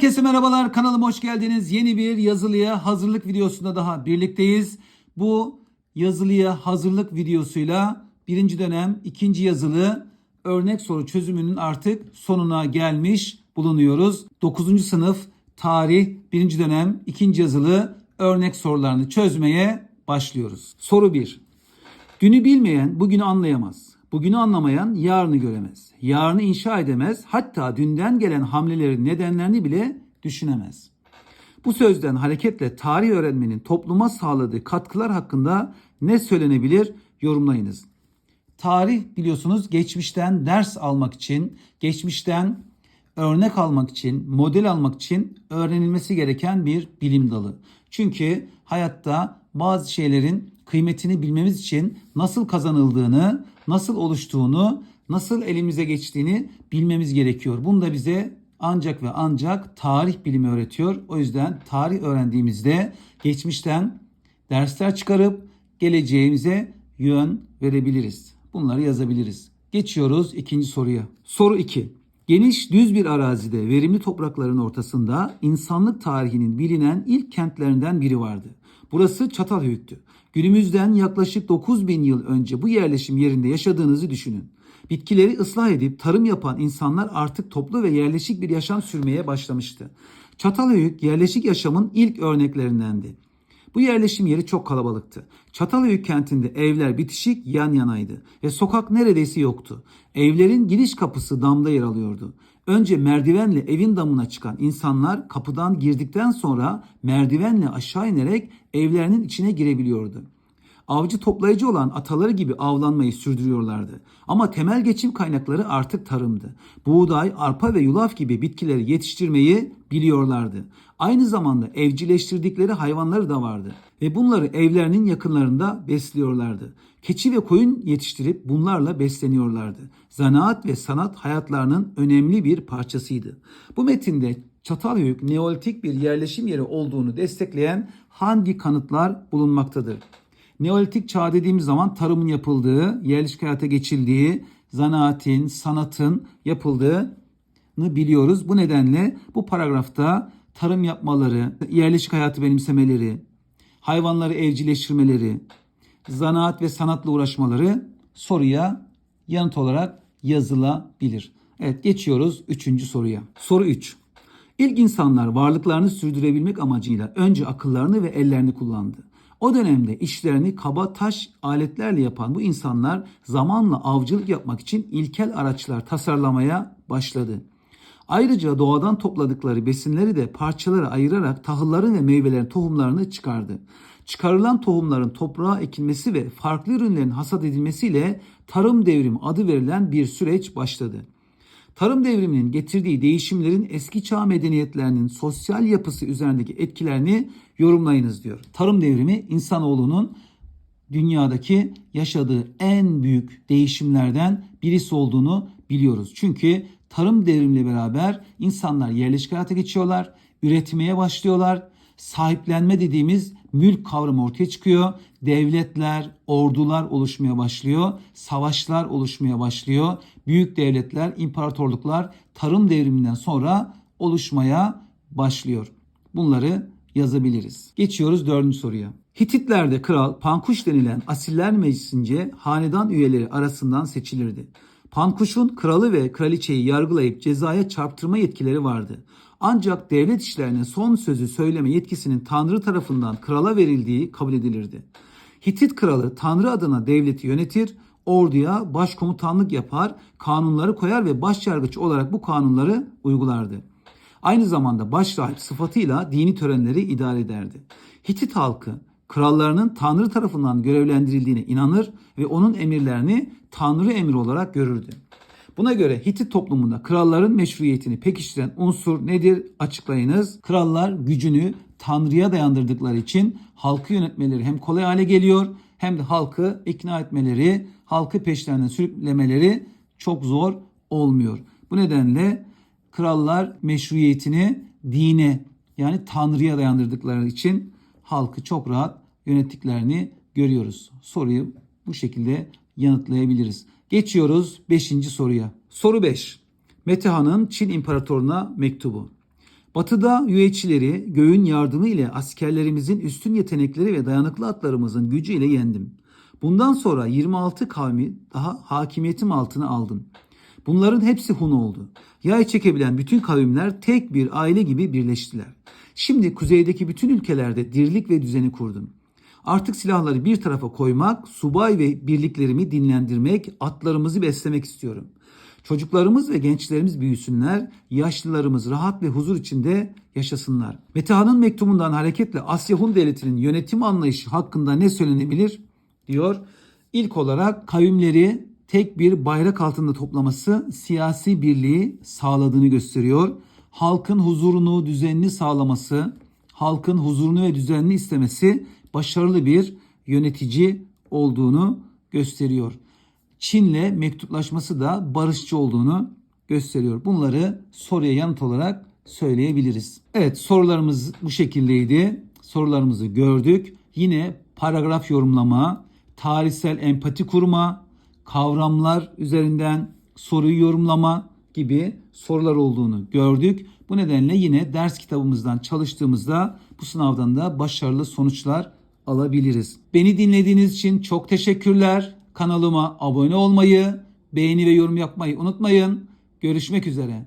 Herkese merhabalar kanalıma hoş geldiniz. Yeni bir yazılıya hazırlık videosunda daha birlikteyiz. Bu yazılıya hazırlık videosuyla birinci dönem ikinci yazılı örnek soru çözümünün artık sonuna gelmiş bulunuyoruz. 9. sınıf tarih birinci dönem ikinci yazılı örnek sorularını çözmeye başlıyoruz. Soru 1. Dünü bilmeyen bugünü anlayamaz. Bugünü anlamayan yarını göremez. Yarını inşa edemez. Hatta dünden gelen hamlelerin nedenlerini bile düşünemez. Bu sözden hareketle tarih öğrenmenin topluma sağladığı katkılar hakkında ne söylenebilir yorumlayınız. Tarih biliyorsunuz geçmişten ders almak için, geçmişten örnek almak için, model almak için öğrenilmesi gereken bir bilim dalı. Çünkü hayatta bazı şeylerin kıymetini bilmemiz için nasıl kazanıldığını, nasıl oluştuğunu, nasıl elimize geçtiğini bilmemiz gerekiyor. Bunu da bize ancak ve ancak tarih bilimi öğretiyor. O yüzden tarih öğrendiğimizde geçmişten dersler çıkarıp geleceğimize yön verebiliriz. Bunları yazabiliriz. Geçiyoruz ikinci soruya. Soru 2. Geniş düz bir arazide verimli toprakların ortasında insanlık tarihinin bilinen ilk kentlerinden biri vardı. Burası Çatalhöyük'tü. Günümüzden yaklaşık 9000 yıl önce bu yerleşim yerinde yaşadığınızı düşünün. Bitkileri ıslah edip tarım yapan insanlar artık toplu ve yerleşik bir yaşam sürmeye başlamıştı. Çatalhöyük yerleşik yaşamın ilk örneklerindendi. Bu yerleşim yeri çok kalabalıktı. Çatalhöyük kentinde evler bitişik yan yanaydı ve sokak neredeyse yoktu. Evlerin giriş kapısı damda yer alıyordu. Önce merdivenle evin damına çıkan insanlar kapıdan girdikten sonra merdivenle aşağı inerek evlerinin içine girebiliyordu. Avcı toplayıcı olan ataları gibi avlanmayı sürdürüyorlardı. Ama temel geçim kaynakları artık tarımdı. Buğday, arpa ve yulaf gibi bitkileri yetiştirmeyi biliyorlardı. Aynı zamanda evcilleştirdikleri hayvanları da vardı ve bunları evlerinin yakınlarında besliyorlardı. Keçi ve koyun yetiştirip bunlarla besleniyorlardı. Zanaat ve sanat hayatlarının önemli bir parçasıydı. Bu metinde Çatalhöyük Neolitik bir yerleşim yeri olduğunu destekleyen hangi kanıtlar bulunmaktadır? Neolitik çağ dediğimiz zaman tarımın yapıldığı, yerleşik hayata geçildiği, zanaatin, sanatın yapıldığını biliyoruz. Bu nedenle bu paragrafta tarım yapmaları, yerleşik hayatı benimsemeleri, hayvanları evcilleştirmeleri, zanaat ve sanatla uğraşmaları soruya yanıt olarak yazılabilir. Evet geçiyoruz üçüncü soruya. Soru 3. İlk insanlar varlıklarını sürdürebilmek amacıyla önce akıllarını ve ellerini kullandı. O dönemde işlerini kaba taş aletlerle yapan bu insanlar zamanla avcılık yapmak için ilkel araçlar tasarlamaya başladı. Ayrıca doğadan topladıkları besinleri de parçalara ayırarak tahılların ve meyvelerin tohumlarını çıkardı. Çıkarılan tohumların toprağa ekilmesi ve farklı ürünlerin hasat edilmesiyle tarım devrimi adı verilen bir süreç başladı. Tarım devriminin getirdiği değişimlerin eski çağ medeniyetlerinin sosyal yapısı üzerindeki etkilerini yorumlayınız diyor. Tarım devrimi insanoğlunun dünyadaki yaşadığı en büyük değişimlerden birisi olduğunu biliyoruz. Çünkü tarım devrimiyle beraber insanlar yerleşik hayata geçiyorlar, üretmeye başlıyorlar. Sahiplenme dediğimiz mülk kavramı ortaya çıkıyor. Devletler, ordular oluşmaya başlıyor. Savaşlar oluşmaya başlıyor. Büyük devletler, imparatorluklar tarım devriminden sonra oluşmaya başlıyor. Bunları yazabiliriz. Geçiyoruz dördüncü soruya. Hititlerde kral Pankuş denilen asiller meclisince hanedan üyeleri arasından seçilirdi. Pankuş'un kralı ve kraliçeyi yargılayıp cezaya çarptırma yetkileri vardı. Ancak devlet işlerine son sözü söyleme yetkisinin Tanrı tarafından krala verildiği kabul edilirdi. Hitit kralı Tanrı adına devleti yönetir, orduya başkomutanlık yapar, kanunları koyar ve başyargıç olarak bu kanunları uygulardı. Aynı zamanda başrahip sıfatıyla dini törenleri idare ederdi. Hitit halkı krallarının Tanrı tarafından görevlendirildiğine inanır ve onun emirlerini Tanrı emri olarak görürdü. Buna göre Hitit toplumunda kralların meşruiyetini pekiştiren unsur nedir? Açıklayınız. Krallar gücünü Tanrı'ya dayandırdıkları için halkı yönetmeleri hem kolay hale geliyor hem de halkı ikna etmeleri, halkı peşlerinden sürüklemeleri çok zor olmuyor. Bu nedenle krallar meşruiyetini dine yani Tanrı'ya dayandırdıkları için halkı çok rahat yönettiklerini görüyoruz. Soruyu bu şekilde yanıtlayabiliriz. Geçiyoruz 5. soruya. Soru 5. Metehan'ın Çin İmparatoruna mektubu. Batı'da üyetçileri göğün yardımı ile askerlerimizin üstün yetenekleri ve dayanıklı atlarımızın gücüyle yendim. Bundan sonra 26 kavmi daha hakimiyetim altına aldım. Bunların hepsi Hun oldu. Yay çekebilen bütün kavimler tek bir aile gibi birleştiler. Şimdi kuzeydeki bütün ülkelerde dirlik ve düzeni kurdum. Artık silahları bir tarafa koymak, subay ve birliklerimi dinlendirmek, atlarımızı beslemek istiyorum. Çocuklarımız ve gençlerimiz büyüsünler, yaşlılarımız rahat ve huzur içinde yaşasınlar. Metehan'ın mektubundan hareketle Asya Hun Devleti'nin yönetim anlayışı hakkında ne söylenebilir? diyor. İlk olarak kavimleri tek bir bayrak altında toplaması siyasi birliği sağladığını gösteriyor. Halkın huzurunu, düzenini sağlaması, halkın huzurunu ve düzenini istemesi başarılı bir yönetici olduğunu gösteriyor. Çin'le mektuplaşması da barışçı olduğunu gösteriyor. Bunları soruya yanıt olarak söyleyebiliriz. Evet sorularımız bu şekildeydi. Sorularımızı gördük. Yine paragraf yorumlama, tarihsel empati kurma, kavramlar üzerinden soruyu yorumlama gibi sorular olduğunu gördük. Bu nedenle yine ders kitabımızdan çalıştığımızda bu sınavdan da başarılı sonuçlar alabiliriz. Beni dinlediğiniz için çok teşekkürler. Kanalıma abone olmayı, beğeni ve yorum yapmayı unutmayın. Görüşmek üzere.